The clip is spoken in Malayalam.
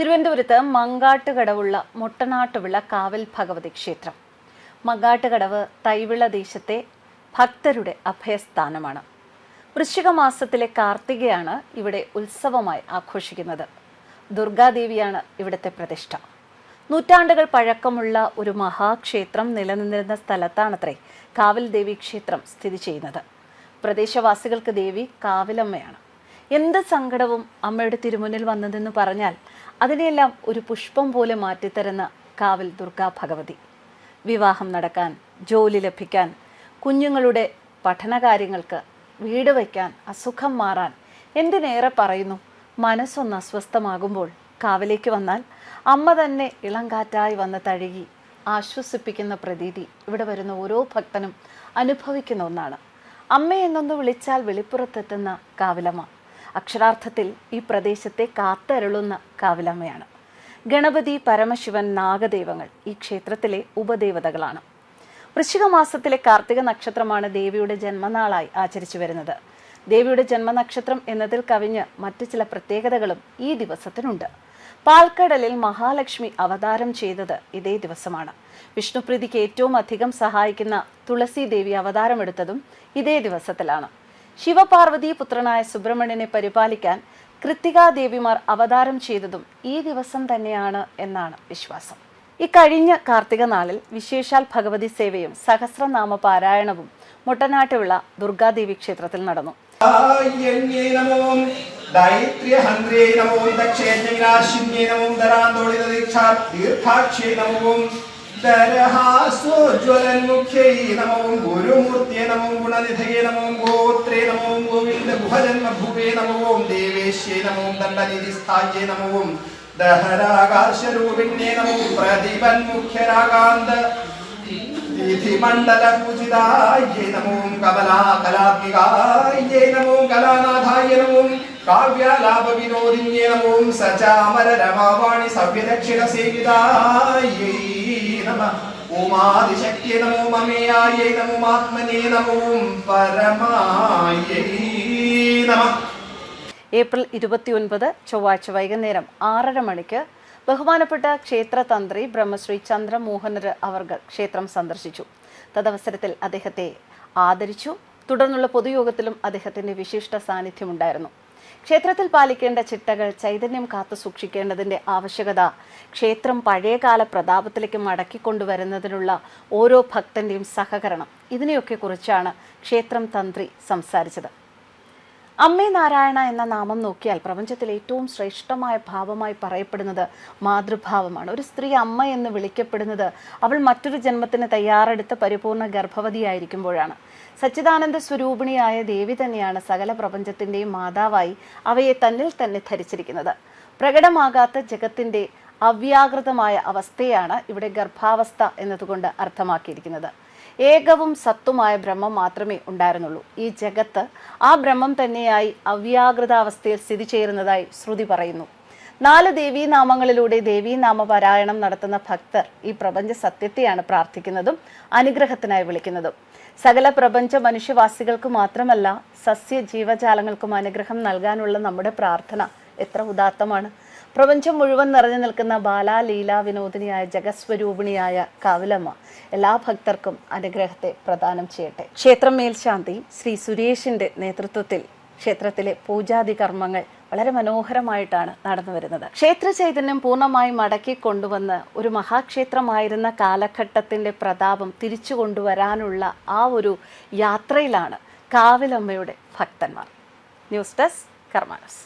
തിരുവനന്തപുരത്ത് മങ്കാട്ടുകടവുള്ള മുട്ടനാട്ടുവിള കാവൽ ഭഗവതി ക്ഷേത്രം. മങ്കാട്ടുകടവ് തൈവിള ദേശത്തെ ഭക്തരുടെ അഭയസ്ഥാനമാണ്. വൃശ്ചിക മാസത്തിലെ കാർത്തികയാണ് ഇവിടെ ഉത്സവമായി ആഘോഷിക്കുന്നത്. ദുർഗാദേവിയാണ് ഇവിടുത്തെ പ്രതിഷ്ഠ. നൂറ്റാണ്ടുകൾ പഴക്കമുള്ള ഒരു മഹാക്ഷേത്രം നിലനിന്നിരുന്ന സ്ഥലത്താണത്രേ കാവൽ ദേവി ക്ഷേത്രം സ്ഥിതി ചെയ്യുന്നത്. പ്രദേശവാസികൾക്ക് ദേവി കാവിലമ്മയാണ്. എന്ത് സങ്കടവും അമ്മയുടെ തിരുമുന്നിൽ വന്നതെന്ന് പറഞ്ഞാൽ അതിനെയെല്ലാം ഒരു പുഷ്പം പോലെ മാറ്റിത്തരുന്ന കാവൽ ദുർഗാ ഭഗവതി. വിവാഹം നടക്കാൻ ജോലി ലഭിക്കാൻ കുഞ്ഞുങ്ങളുടെ പഠനകാര്യങ്ങൾക്ക് വീട് വയ്ക്കാൻ അസുഖം മാറാൻ എന്തിനേറെ പറയുന്നു? മനസ്സൊന്ന് അസ്വസ്ഥമാകുമ്പോൾ കാവലേക്ക് വന്നാൽ അമ്മ തന്നെ ഇളങ്കാറ്റായി വന്ന് തഴുകി ആശ്വസിപ്പിക്കുന്ന പ്രതീതി ഇവിടെ വരുന്ന ഓരോ ഭക്തനും അനുഭവിക്കുന്ന ഒന്നാണ്. അമ്മയെന്നൊന്ന് വിളിച്ചാൽ വെളിപ്പുറത്തെത്തുന്ന കാവിലമ്മ അക്ഷരാർത്ഥത്തിൽ ഈ പ്രദേശത്തെ കാത്തരുളുന്ന കാവിലമ്മയാണ്. ഗണപതി പരമശിവൻ നാഗദേവങ്ങൾ ഈ ക്ഷേത്രത്തിലെ ഉപദേവതകളാണ്. വൃശ്ചിക മാസത്തിലെ കാർത്തിക നക്ഷത്രമാണ് ദേവിയുടെ ജന്മനാളായി ആചരിച്ചു വരുന്നത്. ദേവിയുടെ ജന്മനക്ഷത്രം എന്നതിൽ കവിഞ്ഞ് മറ്റു ചില പ്രത്യേകതകളും ഈ ദിവസത്തിനുണ്ട്. പാൽക്കടലിൽ മഹാലക്ഷ്മി അവതാരം ചെയ്തത് ഇതേ ദിവസമാണ്. വിഷ്ണുപ്രീതിക്ക് ഏറ്റവും അധികം സഹായിക്കുന്ന തുളസി ദേവി അവതാരമെടുത്തതും ഇതേ ദിവസത്തിലാണ്. ശിവപാർവതി പുത്രനായ സുബ്രഹ്മണ്യനെ പരിപാലിക്കാൻ കൃത്തികാദേവിമാർ അവതാരം ചെയ്തതും ഈ ദിവസം തന്നെയാണ് എന്നാണ് വിശ്വാസം. ഇക്കഴിഞ്ഞ കാർത്തിക നാളിൽ വിശേഷാൽ ഭഗവതി സേവയും സഹസ്രനാമ പാരായണവും മുട്ടനാട്ടുള്ള ദുർഗാദേവി ക്ഷേത്രത്തിൽ നടന്നു. ആയന്യേ നമോ ദക്ഷേ ദീർഘാക്ഷേ നമോം ദരാന്തോളിത ദീക്ഷാ ദീർഘാക്ഷ്യേ നമോം. ദരഹാസോജ്വലന്മുഖ്യൈ നമോം ഗുരുമൂർത്തിയെ നമോം ഗുണനിധയേ കലാനാഥായ നമോം കാവ്യാലാപവിനോദിന്യേ നമോം സചാമര രമാവാണി നമ നമോ മമേയായേ നമോ ആത്മനേ നമോം പരമായേ നമ. ഏപ്രിൽ ഇരുപത്തിയൊൻപത് ചൊവ്വാഴ്ച വൈകുന്നേരം ആറര മണിക്ക് ബഹുമാനപ്പെട്ട ക്ഷേത്ര തന്ത്രി ബ്രഹ്മശ്രീ ചന്ദ്രമോഹനര് അവർ ക്ഷേത്രം സന്ദർശിച്ചു. തദവസരത്തിൽ അദ്ദേഹത്തെ ആദരിച്ചു. തുടർന്നുള്ള പൊതുയോഗത്തിലും അദ്ദേഹത്തിന്റെ വിശിഷ്ട സാന്നിധ്യമുണ്ടായിരുന്നു. ക്ഷേത്രത്തിൽ പാലിക്കേണ്ട ചിട്ടകൾ ചൈതന്യം കാത്തു സൂക്ഷിക്കേണ്ടതിന്റെ ആവശ്യകത. ക്ഷേത്രം പഴയകാല പ്രതാപത്തിലേക്ക് മടക്കിക്കൊണ്ടുവരുന്നതിനുള്ള ഓരോ ഭക്തന്റെയും സഹകരണം. ഇതിനെയൊക്കെ കുറിച്ചാണ് ക്ഷേത്രം തന്ത്രി സംസാരിച്ചത്. അമ്മേ നാരായണ എന്ന നാമം നോക്കിയാൽ പ്രപഞ്ചത്തിൽ ഏറ്റവും ശ്രേഷ്ഠമായ ഭാവമായി പറയപ്പെടുന്നത് മാതൃഭാവമാണ്. ഒരു സ്ത്രീ അമ്മ എന്ന് വിളിക്കപ്പെടുന്നത് അവൾ മറ്റൊരു ജന്മത്തിന് തയ്യാറെടുത്ത് പരിപൂർണ ഗർഭവതിയായിരിക്കുമ്പോഴാണ്. സച്ചിദാനന്ദ സ്വരൂപിണിയായ ദേവി തന്നെയാണ് സകല പ്രപഞ്ചത്തിന്റെയും മാതാവായി അവയെ തന്നിൽ തന്നെ ധരിച്ചിരിക്കുന്നത്. പ്രകടമാകാത്ത ജഗത്തിന്റെ അവ്യാകൃതമായ അവസ്ഥയാണ് ഇവിടെ ഗർഭാവസ്ഥ എന്നതുകൊണ്ട് അർത്ഥമാക്കിയിരിക്കുന്നത്. ഏകവും സത്തുമായ ബ്രഹ്മം മാത്രമേ ഉണ്ടായിരുന്നുള്ളൂ. ഈ ജഗത്ത് ആ ബ്രഹ്മം തന്നെയായി അവ്യാകൃതാവസ്ഥയിൽ സ്ഥിതി ചേരുന്നതായി ശ്രുതി പറയുന്നു. നാല് ദേവീനാമങ്ങളിലൂടെ ദേവീനാമ പാരായണം നടത്തുന്ന ഭക്തർ ഈ പ്രപഞ്ച സത്യത്തെയാണ് പ്രാർത്ഥിക്കുന്നതും അനുഗ്രഹത്തിനായി വിളിക്കുന്നതും. സകല പ്രപഞ്ച മനുഷ്യവാസികൾക്ക് മാത്രമല്ല സസ്യ ജീവജാലങ്ങൾക്കും അനുഗ്രഹം നൽകാനുള്ള നമ്മുടെ പ്രാർത്ഥന എത്ര ഉദാത്തമാണ്. പ്രപഞ്ചം മുഴുവൻ നിറഞ്ഞു നിൽക്കുന്ന ബാലാലീലാ വിനോദിനിയായ ജഗസ്വരൂപിണിയായ കവലമ്മ എല്ലാ ഭക്തർക്കും അനുഗ്രഹത്തെ പ്രദാനം ചെയ്യട്ടെ. ക്ഷേത്രം മേൽശാന്തി ശ്രീ സുരേഷിന്റെ നേതൃത്വത്തിൽ ക്ഷേത്രത്തിലെ പൂജാതി കർമ്മങ്ങൾ വളരെ മനോഹരമായിട്ടാണ് നടന്നു വരുന്നത്. ക്ഷേത്ര ചൈതന്യം പൂർണമായി മടക്കി കൊണ്ടുവന്ന് ഒരു മഹാക്ഷേത്രമായിരുന്ന കാലഘട്ടത്തിന്റെ പ്രതാപം തിരിച്ചു കൊണ്ടുവരാനുള്ള ആ ഒരു യാത്രയിലാണ് കാവിലമ്മയുടെ ഭക്തന്മാർ. News desk കർമാനസ്.